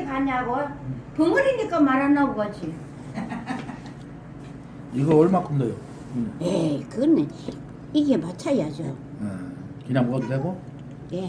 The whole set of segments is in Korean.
어디 가냐고 벙어리니까 말 안 나오고 가지 이거 얼마큼 넣어요? 음. 에이 그거는 이게 맞춰야죠 음. 그냥 먹어도 되고? 예.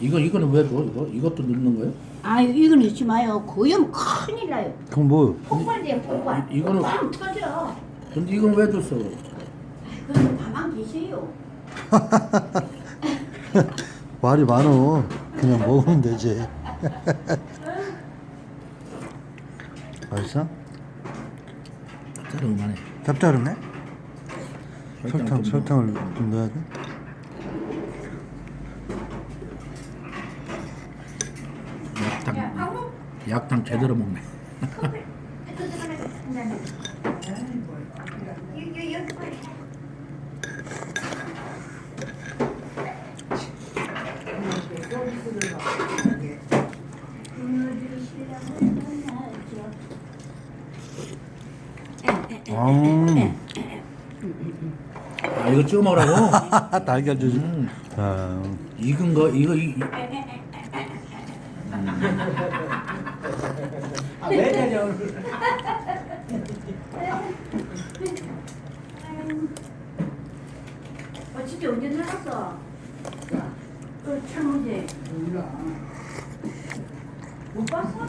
이거 이거는 왜 줘? 이거 이것도 넣는 거예요? 아유 이건 넣지 마요 고염 큰일 나요 그럼 뭐? 폭발돼요 폭발 이- 이거는- 빵 터져 근데 이건 왜 줬어? 그럼 가만 계세요 말이 많어. 그냥 먹으면 되지. 맛있어? 자르만해. 짭짤하네? 설탕, 좀 설탕을 좀 넣어야 돼? 약탕 약탕 제대로 먹네. 음. 아 이거 찍어 먹으라고? 달걀 주지. 음. 아, 익은 거 이거 이, 이- 어, 진짜 언제 나갔어? 어, 참 언제? 못 봤어?